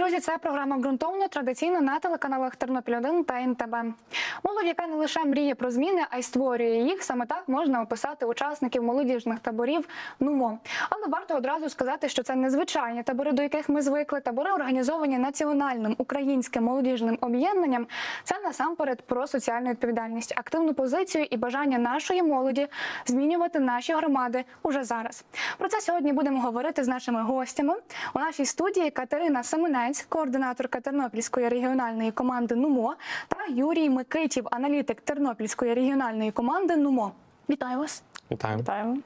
друзі, це програма ґрунтовно традиційно на телеканалах Тернопіль 1 та НТБ. Молодь, яка не лише мріє про зміни, а й створює їх. Саме так можна описати учасників молодіжних таборів НУМО. Але варто одразу сказати, що це незвичайні табори, до яких ми звикли. Табори організовані національним українським молодіжним об'єднанням. Це насамперед про соціальну відповідальність, активну позицію і бажання нашої молоді змінювати наші громади уже зараз. Про це сьогодні будемо говорити з нашими гостями. У нашій студії Катерина Семенець, координаторка Тернопільської регіональної команди НУМО, та Юрій Микитів, аналітик Тернопільської регіональної команди НУМО. Вітаю вас. Вітаємо. Вітаємо.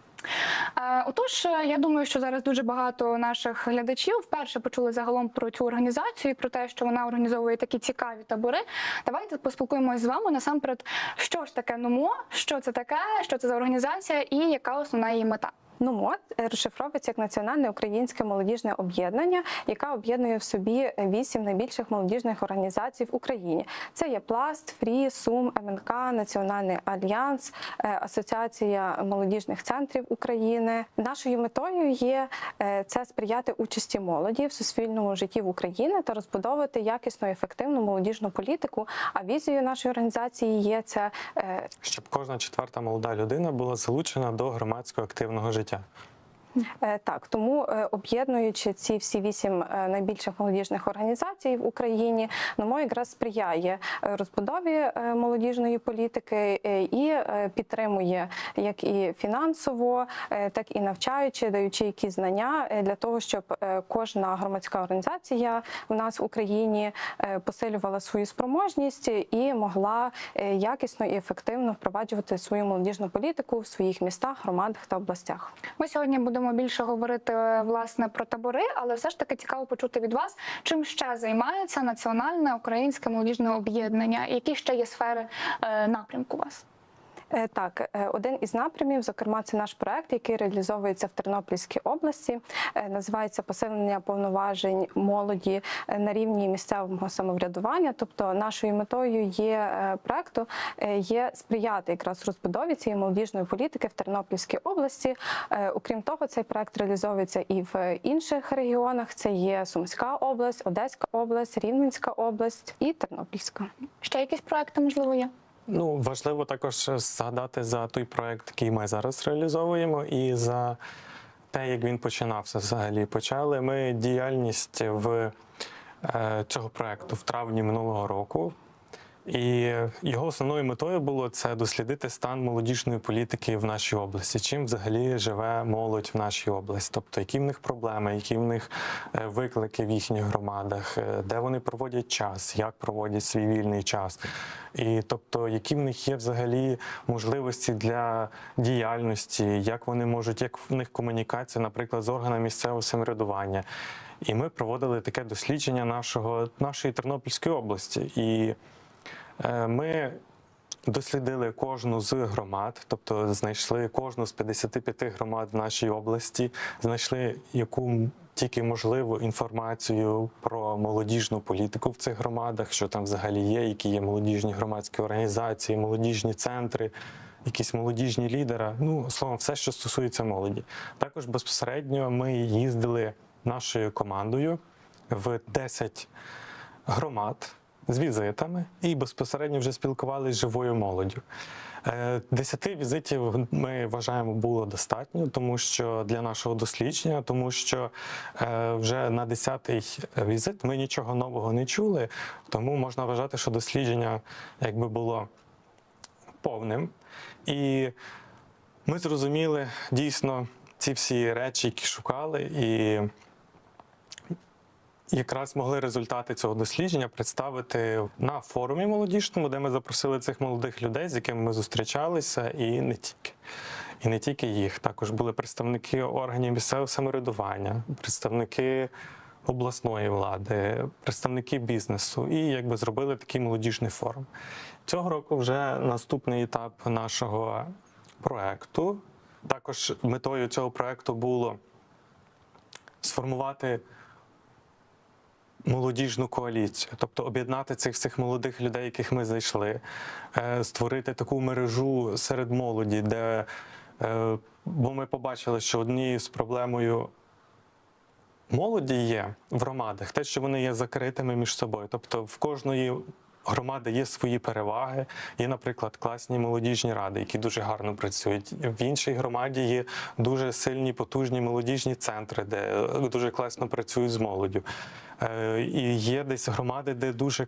Е, Отож, е, я думаю, що зараз дуже багато наших глядачів вперше почули загалом про цю організацію, і про те, що вона організовує такі цікаві табори. Давайте поспілкуємося з вами насамперед, що ж таке НУМО, що це таке, що це за організація і яка основна її мета. НУМОД розшифровується як національне українське молодіжне об'єднання, яке об'єднує в собі вісім найбільших молодіжних організацій в Україні. Це є Пласт, Фрі, Сум, МНК, Національний альянс, е, Асоціація молодіжних центрів України. Нашою метою є е, це сприяти участі молоді в суспільному житті в Україні та розбудовувати якісну ефективну молодіжну політику. А візією нашої організації є це е, Щоб кожна четверта молода людина була залучена до громадського активного життя. Е, Так, тому е, об'єднуючи ці всі вісім е, найбільших молодіжних організацій в Україні, НОМО якраз сприяє е, розбудові е, молодіжної політики е, і е, підтримує як і фінансово, е, так і навчаючи, даючи якісь знання е, для того, щоб е, кожна громадська організація у нас в Україні е, посилювала свою спроможність і могла е, якісно і ефективно впроваджувати свою молодіжну політику в своїх містах, громадах та областях. Ми сьогодні будемо більше говорити е, власне про табори, але все ж таки цікаво почути від вас, чим ще займається національне українське молодіжне об'єднання, які ще є сфери е, напрямку у вас. Е, Так, е, один із напрямів, зокрема, це наш проект, який реалізовується в Тернопільській області. Е, Називається посилення повноважень молоді на рівні місцевого самоврядування. Тобто, нашою метою є проекту є сприяти якраз розбудові цієї молодіжної політики в Тернопільській області. Окрім того, цей проект реалізовується і в інших регіонах. Це є Сумська область, Одеська область, Рівненська область і Тернопільська. Ще якісь проекти можливо є? Ну важливо також згадати за той проект, який ми зараз реалізовуємо, і за те, як він починався взагалі. Почали ми діяльність в е, цього проекту в травні минулого року. І його основною метою було це дослідити стан молодіжної політики в нашій області. Чим взагалі живе молодь в нашій області, тобто які в них проблеми, які в них е, виклики в їхніх громадах, е, де вони проводять час, як проводять свій вільний час, і тобто, які в них є взагалі можливості для діяльності, як вони можуть, як в них комунікація, наприклад, з органами місцевого самоврядування. І ми проводили таке дослідження нашого нашої Тернопільської області. І Ми дослідили кожну з громад, тобто знайшли кожну з 55 громад в нашій області, знайшли яку тільки можливу інформацію про молодіжну політику в цих громадах, що там взагалі є, які є молодіжні громадські організації, молодіжні центри. Якісь молодіжні лідери, ну словом, все, що стосується молоді. Також безпосередньо ми їздили нашою командою в 10 громад з візитами і безпосередньо вже спілкувалися з живою молоддю. Е, Десяти візитів ми вважаємо було достатньо, тому що для нашого дослідження, тому що е, вже на десятий візит ми нічого нового не чули, тому можна вважати, що дослідження якби було повним. І ми зрозуміли дійсно ці всі речі, які шукали, і якраз могли результати цього дослідження представити на форумі молодіжному, де ми запросили цих молодих людей, з якими ми зустрічалися, і не тільки. І не тільки їх. Також були представники органів місцевого самоврядування, представники обласної влади, представники бізнесу, і якби зробили такий молодіжний форум. Цього року вже наступний етап нашого проекту. Також метою цього проекту було сформувати молодіжну коаліцію, тобто об'єднати цих всіх молодих людей, яких ми знайшли, е, створити таку мережу серед молоді, де е, бо ми побачили, що однією з проблемою молоді є в громадах, те, що вони є закритими між собою. Тобто в кожної громади є свої переваги. Є, наприклад, класні молодіжні ради, які дуже гарно працюють. В іншій громаді є дуже сильні, потужні молодіжні центри, де е, дуже класно працюють з молоддю. Е, І є десь громади, де дуже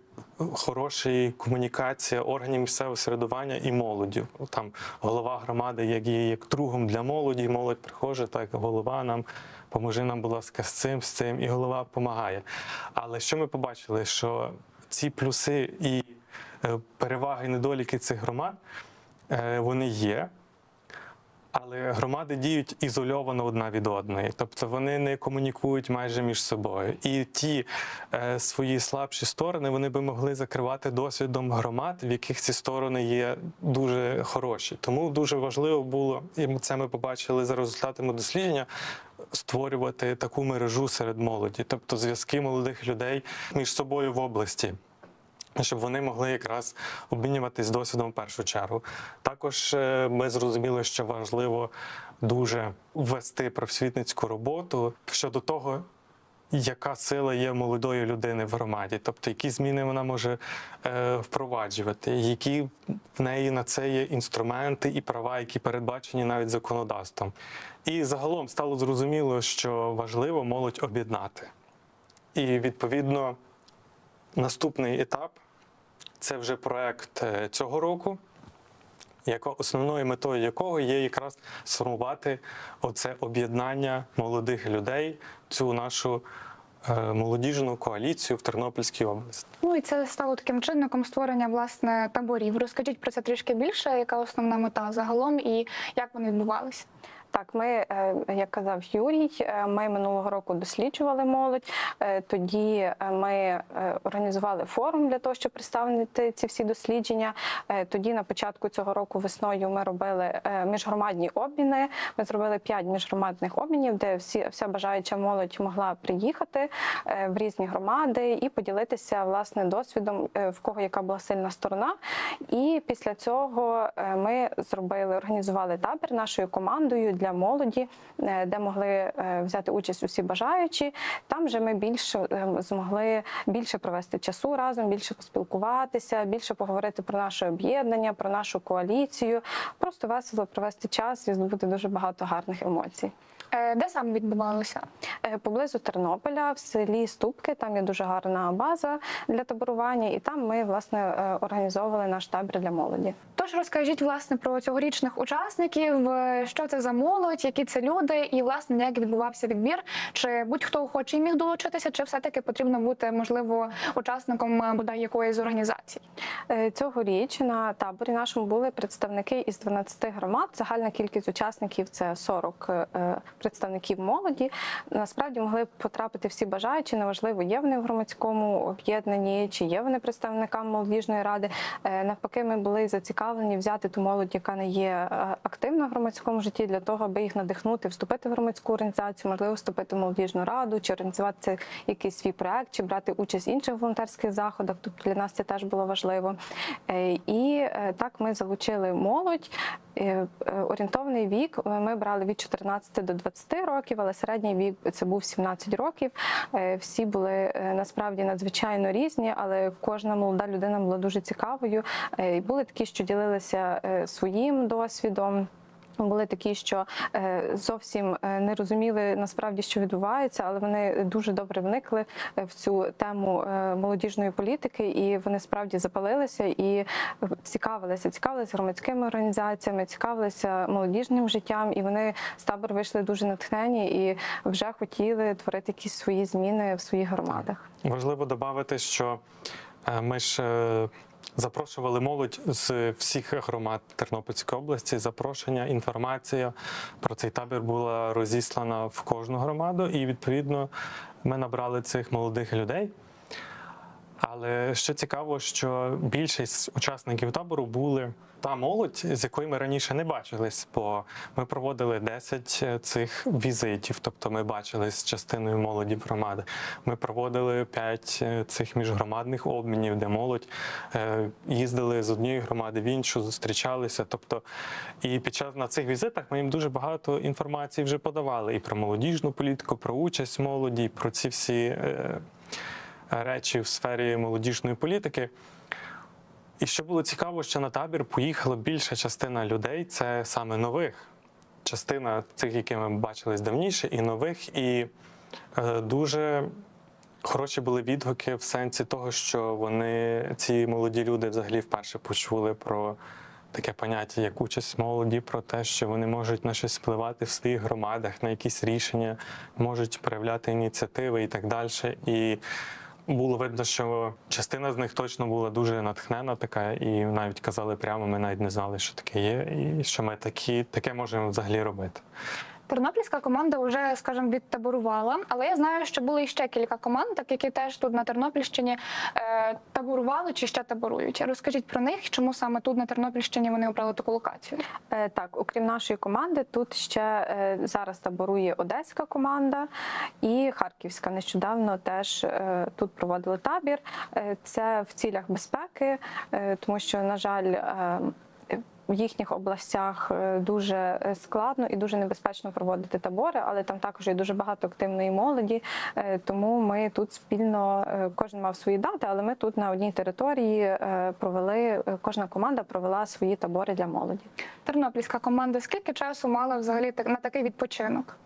хороша комунікація органів місцевого середування і молоддю. Там голова громади, як є як другом для молоді, молодь приходить, так голова нам поможи нам, будь ласка, з цим, з цим, і голова допомагає. Але що ми побачили, що ці плюси і е, переваги, недоліки цих громад е, вони є. Але громади діють ізольовано одна від одної, тобто вони не комунікують майже між собою. І ті е, свої слабші сторони вони би могли закривати досвідом громад, в яких ці сторони є дуже хороші. Тому дуже важливо було, і це ми побачили за результатами дослідження, створювати таку мережу серед молоді, тобто зв'язки молодих людей між собою в області щоб вони могли якраз обмінюватись досвідом в першу чергу. Також е, ми зрозуміли, що важливо дуже ввести просвітницьку роботу щодо того. Яка сила є молодої людини в громаді, тобто які зміни вона може е, впроваджувати, які в неї на це є інструменти і права, які передбачені навіть законодавством. І загалом стало зрозуміло, що важливо молодь об'єднати. І відповідно наступний етап це вже проект е, цього року, основною метою якого є якраз сформувати оце об'єднання молодих людей, цю нашу е, молодіжну коаліцію в Тернопільській області. Ну і це стало таким чинником створення власне таборів. Розкажіть про це трішки більше, яка основна мета загалом і як вони відбувалися? Так, ми, е, як казав Юрій, е, ми минулого року досліджували молодь. Е, Тоді ми організували форум для того, щоб представити ці всі дослідження. Тоді на початку цього року весною ми робили міжгромадні обміни. Ми зробили п'ять міжгромадних обмінів, де всі вся бажаюча молодь могла приїхати в різні громади і поділитися власне досвідом, в кого яка була сильна сторона. І після цього ми зробили, організували табір нашою командою для молоді, е, де могли е, взяти участь усі бажаючі. Там же ми більше змогли більше провести часу разом, більше поспілкуватися, більше поговорити про наше об'єднання, про нашу коаліцію. Просто весело провести час і здобути дуже багато гарних емоцій. Е, Де саме відбувалося? Е, Поблизу Тернополя, в селі Ступки, там є дуже гарна база для таборування, і там ми власне е, організовували наш табір для молоді. Тож розкажіть власне про цьогорічних учасників, що це за молодь, які це люди, і власне як відбувався відбір. Чи будь-хто охочий міг долучитися, чи все-таки потрібно бути можливо учасником бодай якоїсь з організацій? Цьогоріч на таборі нашому були представники із 12 громад. Загальна кількість учасників це 40 е, представників молоді. Насправді могли б потрапити всі бажаючі, неважливо, є вони в громадському об'єднанні, чи є вони представниками молодіжної ради. Е, Навпаки, ми були зацікавлені взяти ту молодь, яка не є е, активна в громадському житті, для того, аби їх надихнути, вступити в громадську організацію, можливо, вступити в молодіжну раду, чи організувати якийсь свій проект, чи брати участь в інших волонтерських заходах. Тобто для нас це теж було важливо. Е, І так ми залучили молодь. Орієнтовний вік ми брали від 14 до 20 років, але середній вік це був 17 років. Е, Всі були е, насправді надзвичайно різні, але кожна молода людина була дуже цікавою. Е, І були такі, що ділилися своїм досвідом. Були такі, що е, зовсім е, не розуміли насправді, що відбувається, але вони дуже добре вникли е, в цю тему молодіжної політики, і вони справді запалилися і цікавилися, цікавилися громадськими організаціями, цікавилися молодіжним життям, і вони з табору вийшли дуже натхнені і вже хотіли творити якісь свої зміни в своїх громадах. Важливо додати, що ми ж запрошували молодь з всіх громад Тернопільської області. Запрошення, інформація про цей табір була розіслана в кожну громаду, і відповідно ми набрали цих молодих людей. Але що цікаво, що більшість учасників табору були та молодь, з якою ми раніше не бачились, бо ми проводили 10 цих візитів, тобто ми бачились з частиною молоді громади. Ми проводили 5 цих міжгромадних обмінів, де молодь е, їздили з однієї громади в іншу, зустрічалися. Тобто, і під час на цих візитах ми їм дуже багато інформації вже подавали і про молодіжну політику, про участь молоді, про ці всі. Речі в сфері молодіжної політики. І що було цікаво, що на табір поїхала більша частина людей це саме нових. Частина цих, які ми бачились давніше, і нових, і е, дуже хороші були відгуки в сенсі того, що вони, ці молоді люди, взагалі вперше почули про таке поняття, як участь молоді, про те, що вони можуть на щось впливати в своїх громадах, на якісь рішення, можуть проявляти ініціативи і так далі. І було видно, що частина з них точно була дуже натхнена така, і навіть казали прямо, ми навіть не знали, що таке є, і що ми такі, таке можемо взагалі робити. Тернопільська команда вже, скажімо, відтаборувала, але я знаю, що були іще кілька команд, так які теж тут на Тернопільщині е, таборували чи ще таборують. Розкажіть про них, чому саме тут на Тернопільщині вони обрали таку локацію. Е, Так, окрім нашої команди, тут ще е, зараз таборує одеська команда і харківська. Нещодавно теж е, тут проводили табір. Е, Це в цілях безпеки, е, тому що, на жаль, е, в їхніх областях е, дуже е, складно і дуже небезпечно проводити табори, але там також є дуже багато активної молоді. е, Тому ми тут спільно кожен мав свої дати, але ми тут на одній території провели. Кожна команда провела свої табори для молоді. Тернопільська команда скільки часу мала взагалі на такий відпочинок?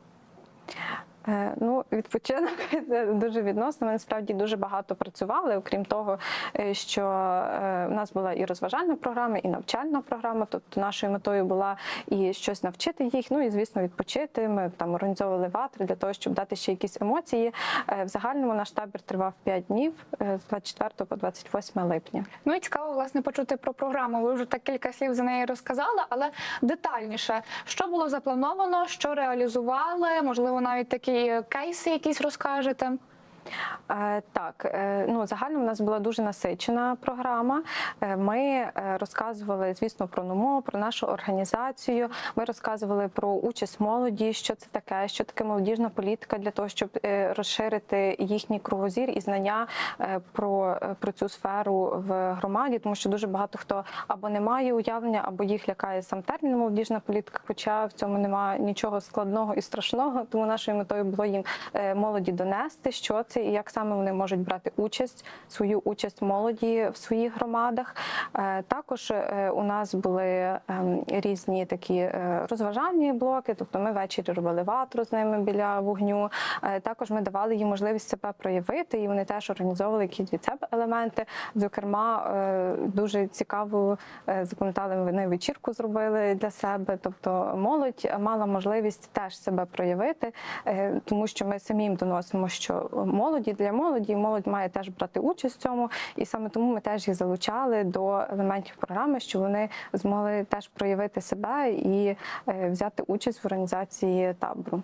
Е, Ну, відпочинок дуже відносно. Ми насправді дуже багато працювали. Окрім того, е, що е, в нас була і розважальна програма, і навчальна програма. Тобто нашою метою була і щось навчити їх. Ну і звісно, відпочити. Ми там організовували ватри для того, щоб дати ще якісь емоції. В загальному наш табір тривав 5 днів з 24 по 28 липня. Ну і цікаво власне почути про програму. Ви вже так кілька слів за неї розказали, але детальніше, що було заплановано, що реалізували, можливо, навіть такі кейси якісь розкажете. Е, Так, е, ну загально в нас була дуже насичена програма. Е, Ми розказували, звісно, про НУМО, про нашу організацію. Ми розказували про участь молоді, що це таке, що таке молодіжна політика для того, щоб розширити їхній кругозір і знання про, про цю сферу в громаді, тому що дуже багато хто або не має уявлення, або їх лякає сам термін молодіжна політика. Хоча в цьому немає нічого складного і страшного. Тому нашою метою було їм молоді донести, що це і як саме вони можуть брати участь, свою участь молоді в своїх громадах. Е, Також е, у нас були ем, різні такі е, розважальні блоки, тобто ми ввечері робили ватру з ними біля вогню. Також ми давали їм можливість себе проявити, і вони теж організовували якісь від себе елементи. Зокрема, дуже цікаву запам'ятали вони вечірку зробили для себе. Тобто молодь мала можливість теж себе проявити, тому що ми самі їм доносимо, що молоді для молоді, молодь має теж брати участь в цьому, і саме тому ми теж їх залучали до елементів програми, що вони змогли теж проявити себе і е, взяти участь в організації табору.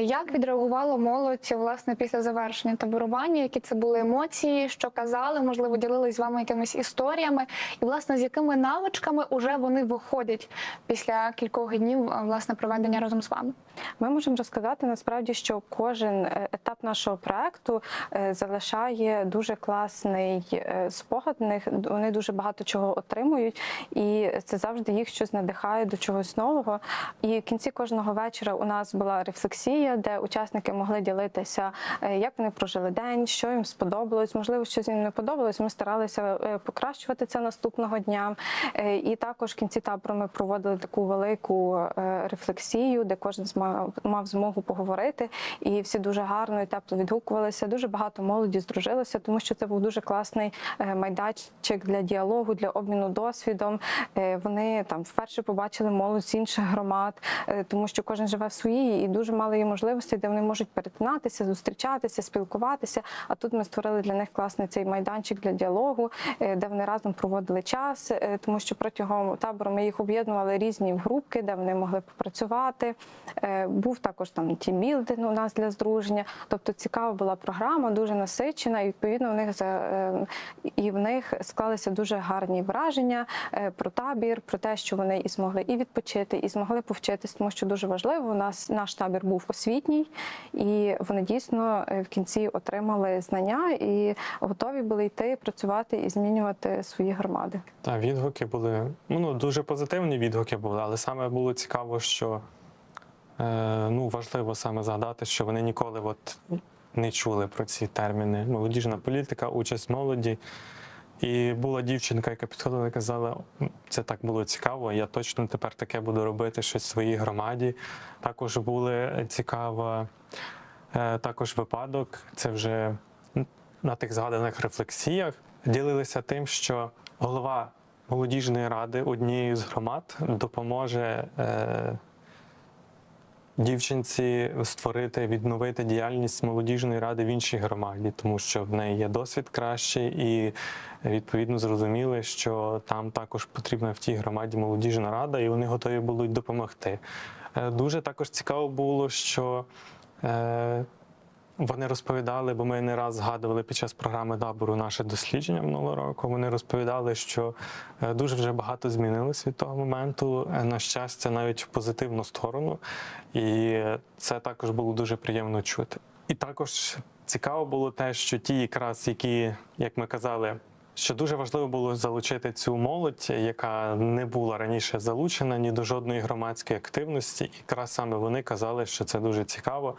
Як відреагувала молодь власне після завершення таборування? Які це були емоції? Що казали? Можливо, ділились з вами якимись історіями, і власне з якими навичками уже вони виходять після кількох днів е, власне проведення разом з вами? Ми можемо розказати насправді, що кожен е, етап нашого проекту е, залишає дуже класний спогад. Вони дуже багато чого отримують, і це завжди їх щось надихає до чогось нового. І в кінці кожного вечора у нас була рефлексія, де учасники могли ділитися, е, як вони прожили день, що їм сподобалось. Можливо, щось їм не подобалось. Ми старалися е, покращувати це наступного дня. Е, І також в кінці табору ми проводили таку велику рефлексію, де кожен мав змогу поговорити, і всі дуже гарно і тепло відгукувалися. Дуже багато молоді здружилося, тому що це був дуже класний майданчик для діалогу, для обміну досвідом. Вони там вперше побачили молодь з інших громад, тому що кожен живе в своїй, і дуже мало давали їм можливості, де вони можуть перетинатися, зустрічатися, спілкуватися. А тут ми створили для них класний цей майданчик для діалогу, е, де вони разом проводили час, е, тому що протягом табору ми їх об'єднували різні в групки, де вони могли попрацювати. Е, Був також там тімбілдинг у нас для здруження. Тобто цікава була програма, дуже насичена, і відповідно в них за і в них склалися дуже гарні враження про табір, про те, що вони і змогли і відпочити, і змогли повчитись, тому що дуже важливо. У нас наш табір був освітній, і вони дійсно е, в кінці отримали знання і готові були йти працювати і змінювати свої громади. Та відгуки були ну, дуже позитивні відгуки були, але саме було цікаво, що е, ну, важливо саме згадати, що вони ніколи от не чули про ці терміни. Молодіжна політика, участь молоді. І була дівчинка, яка підходила і казала, це так було цікаво, я точно тепер таке буду робити щось в своїй громаді. Також були цікава е, також випадок. Це вже на тих згаданих рефлексіях ділилися тим, що голова молодіжної ради однієї з громад допоможе е, дівчинці створити, відновити діяльність молодіжної ради в іншій громаді, тому що в неї є досвід кращий, і відповідно зрозуміли, що там також потрібна в тій громаді молодіжна рада, і вони готові будуть допомогти. Е, Дуже також цікаво було, що е, вони розповідали, бо ми не раз згадували під час програми табору наше дослідження минулого року. Вони розповідали, що е, дуже вже багато змінилось від того моменту. е, На щастя, навіть в позитивну сторону. І це також було дуже приємно чути. І також цікаво було те, що ті, якраз які, як ми казали, що дуже важливо було залучити цю молодь, яка не була раніше залучена ні до жодної громадської активності. І якраз саме вони казали, що це дуже цікаво.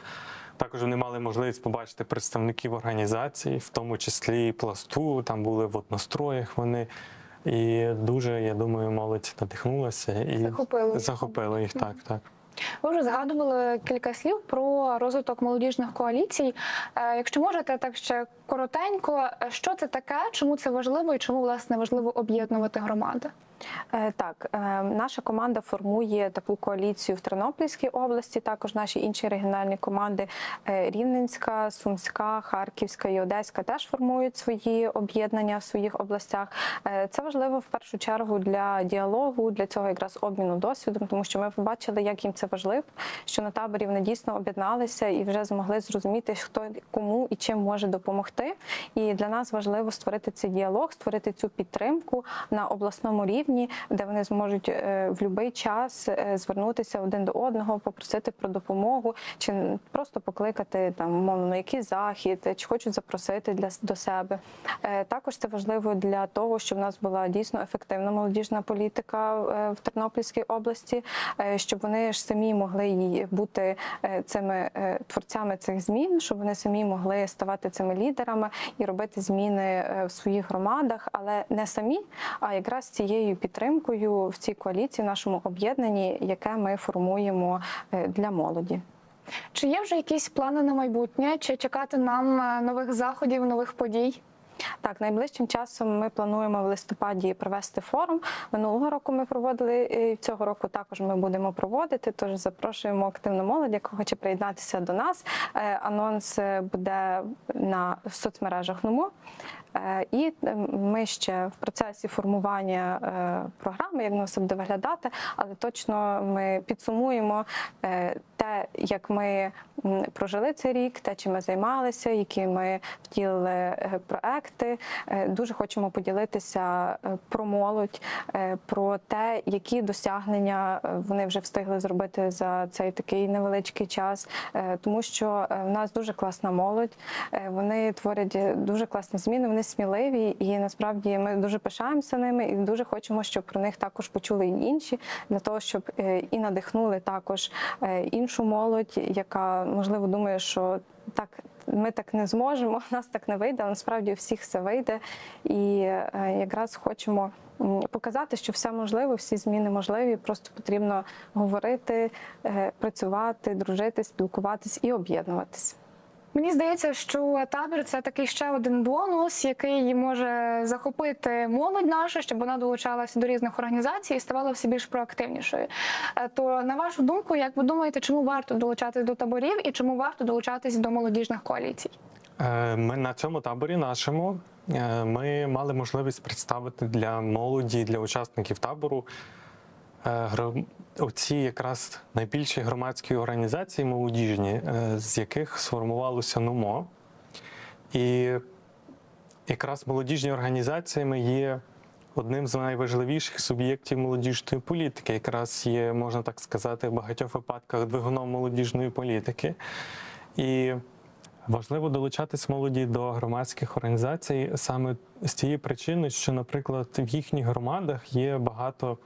Також вони мали можливість побачити представників організацій, в тому числі і пласту. Там були в одностроях вони. І дуже, я думаю, молодь надихнулася і Захопило їх. захопило їх. Так, так. Ви вже згадували кілька слів про розвиток молодіжних коаліцій. Е, Якщо можете, так ще коротенько, е, що це таке, чому це важливо і чому власне важливо об'єднувати громади? Е, Так, е, наша команда формує таку коаліцію в Тернопільській області. Також наші інші регіональні команди е, Рівненська, Сумська, Харківська і Одеська теж формують свої об'єднання в своїх областях. Це важливо в першу чергу для діалогу, для цього якраз обміну досвідом, тому що ми побачили, як їм це важливо, що на таборі вони дійсно об'єдналися і вже змогли зрозуміти, хто кому і чим може допомогти. І для нас важливо створити цей діалог, створити цю підтримку на обласному рівні, де вони зможуть е, в будь-який час е, звернутися один до одного, попросити про допомогу, чи просто покликати там мовно на якийсь захід, чи хочуть запросити для до себе. Е, Також це важливо для того, щоб в нас була дійсно ефективна молодіжна політика е, в Тернопільській області, е, щоб вони ж самі могли бути е, цими е, творцями цих змін, щоб вони самі могли ставати цими лідерами і робити зміни е, в своїх громадах, але не самі, а якраз цією підтримкою в цій коаліції, в нашому об'єднанні, яке ми формуємо е, для молоді. Чи є вже якісь плани на майбутнє? Чи чекати нам е, нових заходів, нових подій? Так, найближчим часом ми плануємо в листопаді провести форум. Минулого року ми проводили і цього року також ми будемо проводити. Тож запрошуємо активну молодь, яка хоче приєднатися до нас. Е, Анонс е, буде на соцмережах НУМО. Е, І е, ми ще в процесі формування е, програми, як воно все буде виглядати, але точно ми підсумуємо е, те, як ми прожили цей рік, те, чим ми займалися, які ми втілили е, проекти. Е, Дуже хочемо поділитися е, про молодь, про те, які досягнення вони вже встигли зробити за цей такий невеличкий час, тому що в нас дуже класна молодь. Вони творять дуже класні зміни, вони сміливі, і насправді ми дуже пишаємося ними і дуже хочемо, щоб про них також почули інші, для того, щоб і надихнули також іншу молодь, яка можливо думає, що так. Ми так не зможемо, нас так не вийде. але Насправді у всіх все вийде, і е, якраз хочемо показати, що все можливо, всі зміни можливі. Просто потрібно говорити, е, працювати, дружити, спілкуватись і об'єднуватись. Мені здається, що табір це такий ще один бонус, який може захопити молодь нашу, щоб вона долучалася до різних організацій і ставала все більш проактивнішою. Е, То на вашу думку, як ви думаєте, чому варто долучатись до таборів і чому варто долучатись до молодіжних коаліцій? Е, Ми на цьому таборі нашому е, ми мали можливість представити для молоді, для учасників табору оці якраз найбільші громадські організації молодіжні, е, з яких сформувалося НУМО. І якраз молодіжні організаціями є одним з найважливіших суб'єктів молодіжної політики. Якраз є, можна так сказати, в багатьох випадках двигуном молодіжної політики. І Важливо долучатись молоді до громадських організацій саме з тієї причини, що, наприклад, в їхніх громадах є багато.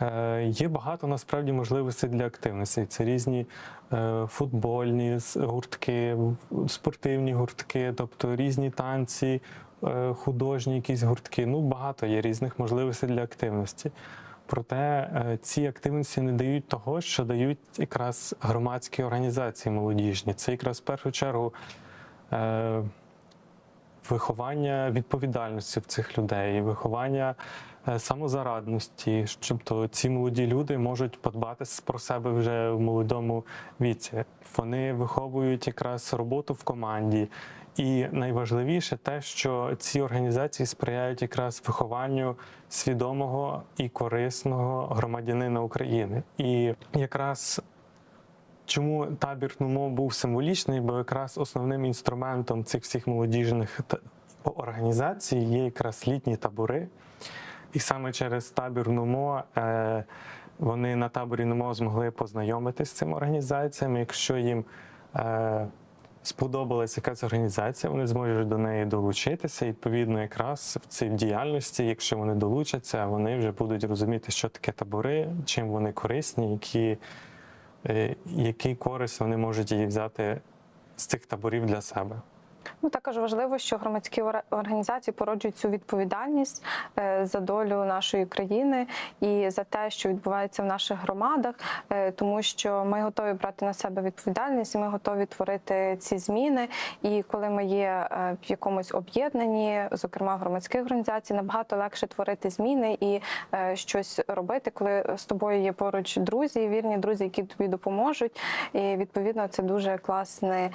Е, Є багато насправді можливостей для активності. Це різні е, футбольні гуртки, спортивні гуртки, тобто різні танці, е, художні якісь гуртки. Ну, багато є різних можливостей для активності. Проте ці активності не дають того, що дають якраз громадські організації молодіжні. Це якраз в першу чергу виховання відповідальності в цих людей, виховання самозарадності, щоб то ці молоді люди можуть подбати про себе вже в молодому віці. Вони виховують якраз роботу в команді. І найважливіше те, що ці організації сприяють якраз вихованню свідомого і корисного громадянина України. І якраз чому табір НУМО був символічний, бо якраз основним інструментом цих всіх молодіжних організацій є якраз літні табори. І саме через табір НУМО е, вони на таборі НУМО змогли познайомитися з цими організаціями. Якщо їм е, сподобалася якась організація, вони зможуть до неї долучитися. І, відповідно, якраз в цій діяльності, якщо вони долучаться, вони вже будуть розуміти, що таке табори, чим вони корисні, які, е, який користь вони можуть її взяти з цих таборів для себе. Ну також важливо, що громадські організації породжують цю відповідальність е, за долю нашої країни і за те, що відбувається в наших громадах, е, тому що ми готові брати на себе відповідальність, і ми готові творити ці зміни. І коли ми є е, в якомусь об'єднанні, зокрема громадських організацій, набагато легше творити зміни і щось робити, коли з тобою є поруч друзі, вірні друзі, які тобі допоможуть. І відповідно це дуже класне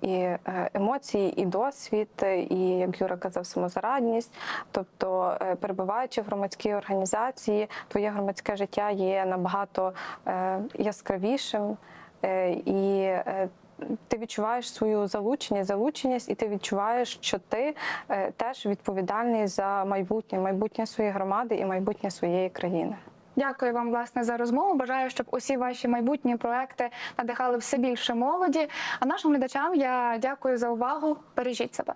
і е, емоції, і досвід, і як Юра казав, самозарадність. Тобто, е, перебуваючи в громадській організації, твоє громадське життя є набагато е, яскравішим е, і. ти відчуваєш свою залученість, залученість, і ти відчуваєш, що ти теж відповідальний за майбутнє, майбутнє своєї громади і майбутнє своєї країни. Дякую вам власне за розмову. Бажаю, щоб усі ваші майбутні проекти надихали все більше молоді. А нашим глядачам я дякую за увагу. Бережіть себе.